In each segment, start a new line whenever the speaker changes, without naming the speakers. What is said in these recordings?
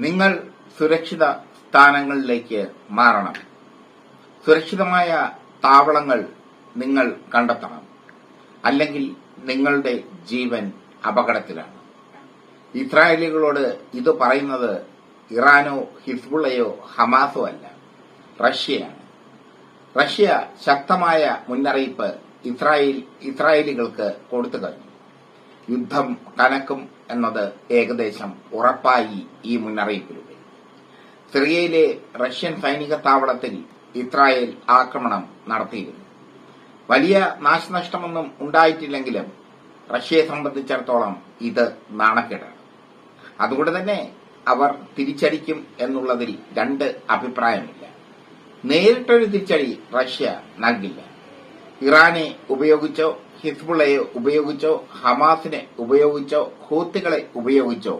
നിങ്ങൾ സുരക്ഷിത സ്ഥാനങ്ങളിലേക്ക് മാറണം. സുരക്ഷിതമായ താവളങ്ങൾ നിങ്ങൾ കണ്ടെത്തണം. അല്ലെങ്കിൽ നിങ്ങളുടെ ജീവൻ അപകടത്തിലാണ്. ഇസ്രായേലികളോട് ഇത് പറയുന്നത് ഇറാനോ ഹിസ്ബുള്ളയോ ഹമാസോ അല്ല റഷ്യയാണ്. റഷ്യ ശക്തമായ മുന്നറിയിപ്പ് ഇസ്രായേൽ ഇസ്രായേലികൾക്ക് കൊടുത്തു കഴിഞ്ഞു. യുദ്ധം കനക്കും എന്നത് ഏകദേശം ഉറപ്പായി ഈ മുന്നറിയിപ്പിലൂടെ. സിറിയയിലെ റഷ്യൻ സൈനിക താവളത്തിൽ ഇസ്രായേൽ ആക്രമണം നടത്തിയിരുന്നു. വലിയ നാശനഷ്ടമൊന്നും ഉണ്ടായിട്ടില്ലെങ്കിലും റഷ്യയെ സംബന്ധിച്ചിടത്തോളം ഇത് നാണക്കേടാണ്. അതുകൊണ്ട് തന്നെ അവർ തിരിച്ചടിക്കും എന്നുള്ളതിൽ രണ്ട് അഭിപ്രായമില്ല. നേരിട്ടൊരു തിരിച്ചടി റഷ്യ നൽകില്ല. ഇറാനെ ഉപയോഗിച്ചോ ഹിസ്ബുള്ളയെ ഉപയോഗിച്ചോ ഹമാസിനെ ഉപയോഗിച്ചോ ഹൂത്തികളെ ഉപയോഗിച്ചോ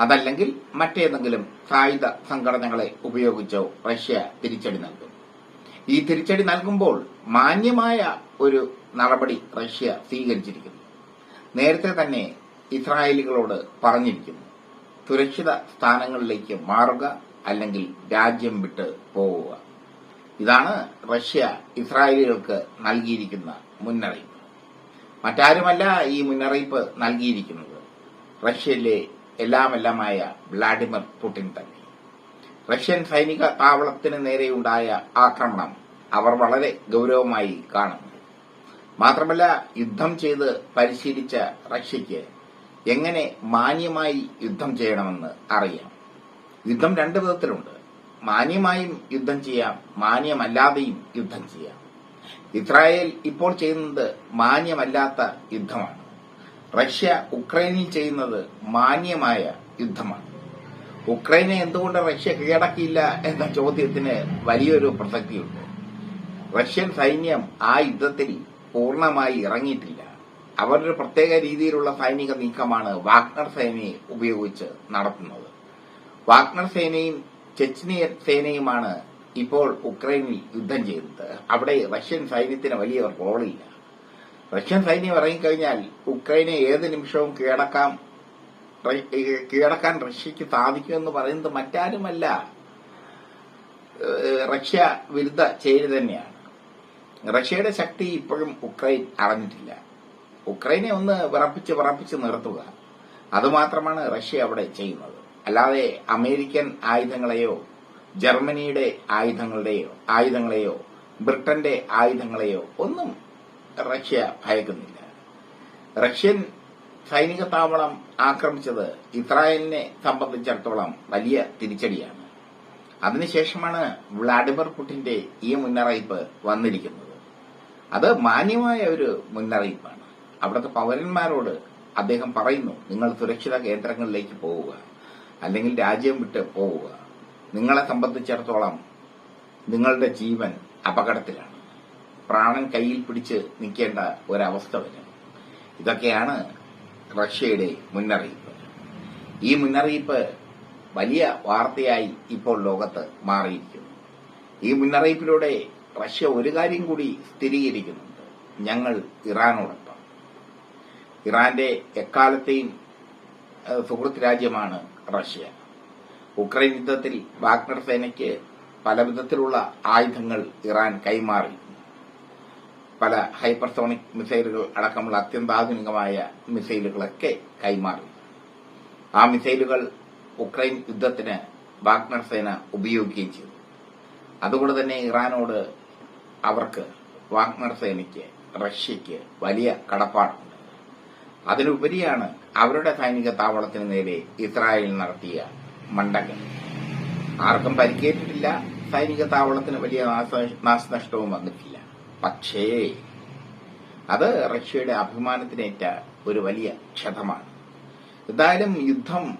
അതല്ലെങ്കിൽ മറ്റേതെങ്കിലും സായുധ സംഘടനകളെ ഉപയോഗിച്ചോ റഷ്യ തിരിച്ചടി നൽകും. ഈ തിരിച്ചടി നൽകുമ്പോൾ മാന്യമായ ഒരു നടപടി റഷ്യ സ്വീകരിച്ചിരിക്കുന്നു. നേരത്തെ തന്നെ ഇസ്രായേലികളോട് പറഞ്ഞിരിക്കുന്നു സുരക്ഷിത സ്ഥാനങ്ങളിലേക്ക് മാറുക അല്ലെങ്കിൽ രാജ്യം വിട്ട് പോവുക. ഇതാണ് റഷ്യ ഇസ്രായേലികൾക്ക് നൽകിയിരിക്കുന്ന മുന്നറിയിപ്പ്. മറ്റാരുമല്ല ഈ മുന്നറിയിപ്പ് നൽകിയിരിക്കുന്നത്. റഷ്യയിലെ എല്ലാമെല്ലാമായ വ്ളാഡിമിർ പുടിൻ തന്നെ. റഷ്യൻ സൈനിക താവളത്തിന് നേരെയുണ്ടായ ആക്രമണം അവർ വളരെ ഗൌരവമായി കാണുന്നു. മാത്രമല്ല യുദ്ധം ചെയ്ത് പരിശീലിച്ച റഷ്യയ്ക്ക് എങ്ങനെ മാന്യമായി യുദ്ധം ചെയ്യണമെന്ന് അറിയാം. യുദ്ധം രണ്ട് വിധത്തിലുണ്ട്. മാന്യമായും യുദ്ധം ചെയ്യാം മാന്യമല്ലാതെയും യുദ്ധം ചെയ്യാം. ഇസ്രായേൽ ഇപ്പോൾ ചെയ്യുന്നത് മാന്യമല്ലാത്ത യുദ്ധമാണ്. റഷ്യ ഉക്രൈനിൽ ചെയ്യുന്നത് മാന്യമായ യുദ്ധമാണ്. ഉക്രൈനെ എന്തുകൊണ്ട് റഷ്യ കീഴടക്കിയില്ല എന്ന ചോദ്യത്തിന് വലിയൊരു പ്രസക്തിയുണ്ട്. റഷ്യൻ സൈന്യം ആ യുദ്ധത്തിൽ പൂർണമായി ഇറങ്ങിയിട്ടില്ല. അവരൊരു പ്രത്യേക രീതിയിലുള്ള സൈനിക നീക്കമാണ് വാഗ്നർ സേനയെ ഉപയോഗിച്ച് നടത്തുന്നത്. വാഗ്നർ സേനയും ചെച്നിയൻ സേനയുമാണ് ഇപ്പോൾ ഉക്രൈനിൽ യുദ്ധം ചെയ്തത് അവിടെ റഷ്യൻ സൈന്യത്തിന് വലിയ റോളില്ല റഷ്യൻ സൈന്യം ഇറങ്ങിക്കഴിഞ്ഞാൽ ഉക്രൈനെ ഏത് നിമിഷവും കീഴടക്കാം കീഴടക്കാൻ റഷ്യക്ക് സാധിക്കുമെന്ന് പറയുന്നത് മറ്റാരുമല്ല. റഷ്യ വിരുദ്ധ ചേരി തന്നെയാണ്. റഷ്യയുടെ ശക്തി ഇപ്പോഴും ഉക്രൈൻ അറിഞ്ഞിട്ടില്ല. ഉക്രൈനെ ഒന്ന് വിറപ്പിച്ച് വിറപ്പിച്ച് നിർത്തുക. അതുമാത്രമാണ് റഷ്യ അവിടെ ചെയ്യുന്നത്. അല്ലാതെ അമേരിക്കൻ ആയുധങ്ങളെയോ ജർമ്മനിയുടെ ആയുധങ്ങളുടെയോ ആയുധങ്ങളെയോ ബ്രിട്ടന്റെ ആയുധങ്ങളെയോ ഒന്നും റഷ്യ ഭയക്കുന്നില്ല. റഷ്യൻ സൈനിക താവളം ആക്രമിച്ചത് ഇസ്രായേലിനെ സംബന്ധിച്ചിടത്തോളം വലിയ തിരിച്ചടിയാണ്. അതിനുശേഷമാണ് വ്ളാഡിമിർ പുടിന്റെ ഈ മുന്നറിയിപ്പ് വന്നിരിക്കുന്നത്. അത് മാന്യമായ ഒരു മുന്നറിയിപ്പാണ്. അവിടുത്തെ പൗരന്മാരോട് അദ്ദേഹം പറയുന്നു നിങ്ങൾ സുരക്ഷിത കേന്ദ്രങ്ങളിലേക്ക് പോവുക അല്ലെങ്കിൽ രാജ്യം വിട്ട് പോവുക. നിങ്ങളെ സംബന്ധിച്ചിടത്തോളം നിങ്ങളുടെ ജീവൻ അപകടത്തിലാണ്. പ്രാണൻ കയ്യിൽ പിടിച്ച് നിൽക്കേണ്ട ഒരവസ്ഥ വരും. ഇതൊക്കെയാണ് റഷ്യയുടെ മുന്നറിയിപ്പ്. ഈ മുന്നറിയിപ്പ് വലിയ വാർത്തയായി ഇപ്പോൾ ലോകത്ത് മാറിയിരിക്കുന്നു. ഈ മുന്നറിയിപ്പിലൂടെ റഷ്യ ഒരു കാര്യം കൂടി സ്ഥിരീകരിക്കുന്നുണ്ട്. ഞങ്ങൾ ഇറാനോടൊപ്പം. ഇറാന്റെ എക്കാലത്തെയും സുഹൃത്ത് രാജ്യമാണ് റഷ്യ. ഉക്രൈൻ യുദ്ധത്തിൽ വാഗ്നർ സേനയ്ക്ക് പലവിധത്തിലുള്ള ആയുധങ്ങൾ ഇറാൻ കൈമാറി. പല ഹൈപ്പർസോണിക് മിസൈലുകൾ അടക്കമുള്ള അത്യന്താധുനികമായ മിസൈലുകളൊക്കെ കൈമാറി. ആ മിസൈലുകൾ ഉക്രൈൻ യുദ്ധത്തിന് വാഗ്നർ സേന ഉപയോഗിക്കുകയും ചെയ്തു. അതുകൊണ്ട് തന്നെ ഇറാനോട് അവർക്ക് വാഗ്നർ സേനയ്ക്ക് റഷ്യയ്ക്ക് വലിയ കടപ്പാടുണ്ട്. അതിനുപരിയാണ് അവരുടെ സൈനിക താവളത്തിന് നേരെ ഇസ്രായേൽ നടത്തിയ മണ്ടകൾ ആർക്കും പരിക്കേറ്റിട്ടില്ല. സൈനിക താവളത്തിന് വലിയ നാശനഷ്ടവും വന്നിട്ടില്ല. പക്ഷേ അത് റഷ്യയുടെ അഭിമാനത്തിനേറ്റ ഒരു വലിയ ക്ഷതമാണ്. എന്തായാലും യുദ്ധം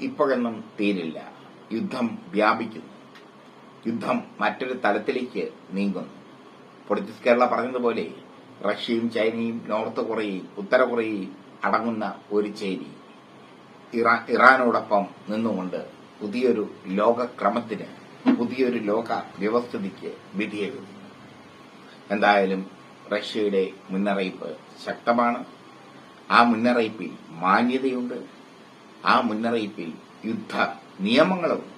ഇപ്പോഴൊന്നും തീരില്ല. യുദ്ധം വ്യാപിക്കുന്നു. യുദ്ധം മറ്റൊരു തലത്തിലേക്ക് നീങ്ങുന്നു. പൊളിറ്റിക്സ് കേരള പറഞ്ഞതുപോലെ റഷ്യയും ചൈനയും നോർത്ത് കൊറിയയും ഉത്തര കൊറിയയും അടങ്ങുന്ന ഒരു ചേരി. ഇറാനോടൊപ്പം നിന്നുകൊണ്ട് പുതിയൊരു ലോകക്രമത്തിന് പുതിയൊരു ലോക വ്യവസ്ഥിതിക്ക് വിധിയെഴുതുന്നു എന്തായാലും റഷ്യയുടെ മുന്നറിയിപ്പ് ശക്തമാണ്. ആ മുന്നറിയിപ്പിൽ മാന്യതയുണ്ട്. ആ മുന്നറിയിപ്പിൽ യുദ്ധ നിയമങ്ങളും